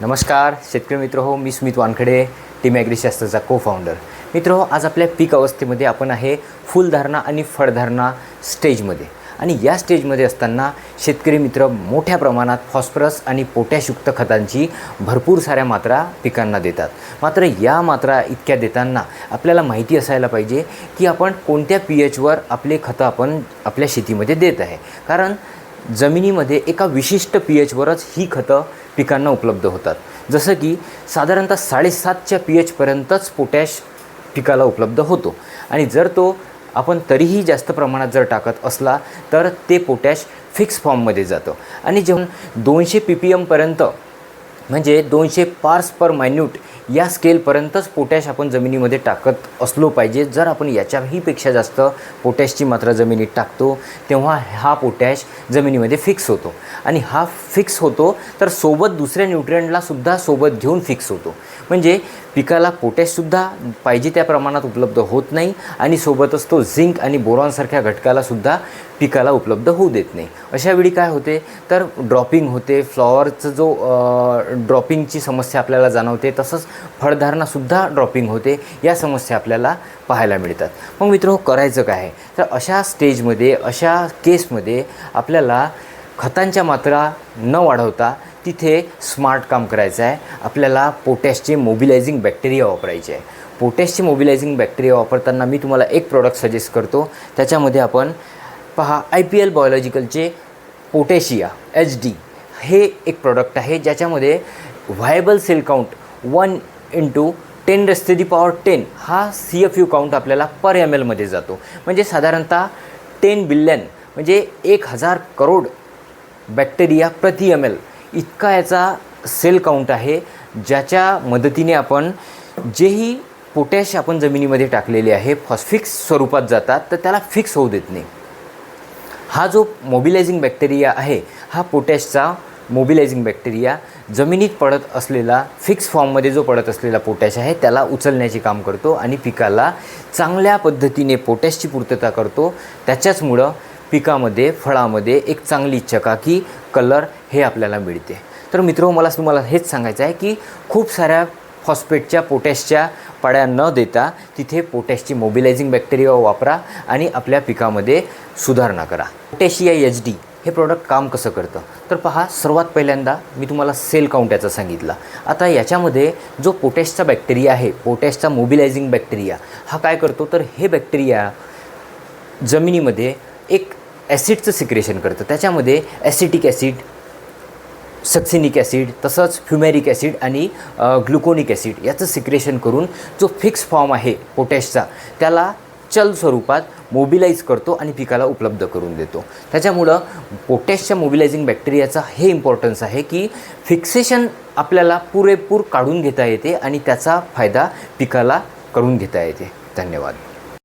नमस्कार शेतकरी मित्र हो मी स्मित वानखडे टीम ॲग्रीशास्त्राचा को फाउंडर मित्र हो आज आपल्या पीक अवस्थेमध्ये आपण आहे फुलधारणा आणि फळधारणा स्टेजमध्ये. आणि या स्टेजमध्ये असताना शेतकरी मित्र मोठ्या प्रमाणात फॉस्फरस आणि पोटॅशयुक्त खतांची भरपूर साऱ्या मात्रा पिकांना देतात. मात्र या मात्रा इतक्या देताना आपल्याला माहिती असायला पाहिजे की आपण कोणत्या पी एचवर आपले खतं आपण आपल्या शेतीमध्ये देत आहे. कारण जमिनीमध्ये एका विशिष्ट पी एचवरच ही खतं पिकांना उपलब्ध होतात. जसं की साधारणतः साडेसातच्या पी एचपर्यंतच पोटॅश पिकाला उपलब्ध होतो. आणि जर तो आपण तरीही जास्त प्रमाणात जर टाकत असला तर ते पोटॅश फिक्स फॉर्ममध्ये जातं. आणि जेव्हा दोनशे पी पी एमपर्यंत म्हणजे दोनशे पार्स पर मायन्यूट या स्केलपर्यंतच पोटॅश आपण जमिनीमध्ये टाकत असलो पाहिजे. जर आपण याच्याहीपेक्षा जास्त पोटॅशची मात्रा जमिनीत टाकतो तेव्हा हा पोटॅश जमिनीमध्ये फिक्स होतो. आणि हा फिक्स होतो तर सोबत दुसऱ्या न्यूट्रियंटलासुद्धा सोबत घेऊन फिक्स होतो. म्हणजे पिकाला पोटॅशसुद्धा पाहिजे त्या प्रमाणात उपलब्ध होत नाही आणि सोबतच तो झिंक आणि बोरॉनसारख्या घटकालासुद्धा पिकाला उपलब्ध होऊ देत नाही. अशा वेळी काय होते? तर ड्रॉपिंग होते फ्लॉवरचं जो ड्रॉपिंगची समस्या आपल्याला जाणवते तसंच फळधारणासुद्धा ड्रॉपिंग होते या समस्या आपल्याला पाहायला मिळतात. मग मित्र हो, करायचं काय आहे? तर अशा स्टेजमध्ये अशा केसमध्ये आपल्याला खतांच्या मात्रा न वाढवता तिथे स्मार्ट काम करायचं आहे. आपल्याला पोटॅशचे मोबिलायझिंग बॅक्टेरिया वापरायचे आहे. पोटॅशचे मोबिलायझिंग बॅक्टेरिया वापरताना मी तुम्हाला एक प्रोडक्ट सजेस्ट करतो. त्याच्यामध्ये आपण पहा आय पी एल बायोलॉजिकलचे पोटॅशिया एच डी हे एक प्रॉडक्ट आहे ज्याच्यामध्ये viable cell count one into ten raised to the power ten हा सी एफ यू काउंट आपल्याला पर एम एलमध्ये जातो. म्हणजे साधारणतः टेन बिलियन म्हणजे एक हजार करोड बॅक्टेरिया प्रति एम एल इतका याचा सेल काउंट आहे ज्याच्या मदतीने आपण जेही पोटॅश आपण जमिनीमध्ये टाकलेले आहे फॉस्फिक्स स्वरूपात जातात तर त्याला फिक्स होऊ देत नाही. हा जो मोबिलायझिंग बॅक्टेरिया आहे हा पोटॅशचा मोबिलायझिंग बॅक्टेरिया जमिनीत पडत असलेला फिक्स फॉर्ममध्ये जो पडत असलेला पोटॅश आहे त्याला उचलण्याचे काम करतो आणि पिकाला चांगल्या पद्धतीने पोटॅशची पूर्तता करतो. त्याच्याचमुळं पिकामध्ये फळामध्ये एक चांगली चकाकी कलर हे आपल्याला मिळते. तर मित्र मला तुम्हाला हेच सांगायचं आहे की खूप साऱ्या फॉस्फेटच्या पोटॅशच्या पाड्या न देता तिथे पोटॅशची मोबिलायझिंग बॅक्टेरिया वापरा आणि आपल्या पिकामध्ये सुधारणा करा. पोटॅशिया एच डी हे प्रॉडक्ट काम कसं करतं? तर पहा सर्वात पहिल्यांदा मी तुम्हाला सेल काउंट याचा सांगितला. आता याच्यामध्ये जो पोटॅशचा बॅक्टेरिया आहे पोटॅशचा मोबिलायझिंग बॅक्टेरिया हा काय करतो? तर हे बॅक्टेरिया जमिनीमध्ये एक ॲसिडचं सिक्रेशन करतं. त्याच्यामध्ये ॲसिटिक ॲसिड सक्सिनिक ॲसिड तसंच फ्युमॅरिक ॲसिड आणि ग्लुकोनिक ॲसिड याचं सिक्रेशन करून जो फिक्स फॉर्म आहे पोटॅशचा त्याला चल स्वरूपात मोबिलाईज करतो आणि पिकाला उपलब्ध करून देतो. त्याच्यामुळं पोटॅशच्या मोबिलायझिंग बॅक्टेरियाचा हे इम्पॉर्टन्स आहे की फिक्सेशन आपल्याला पुरेपूर काढून घेता येते आणि त्याचा फायदा पिकाला करून घेता येते. धन्यवाद.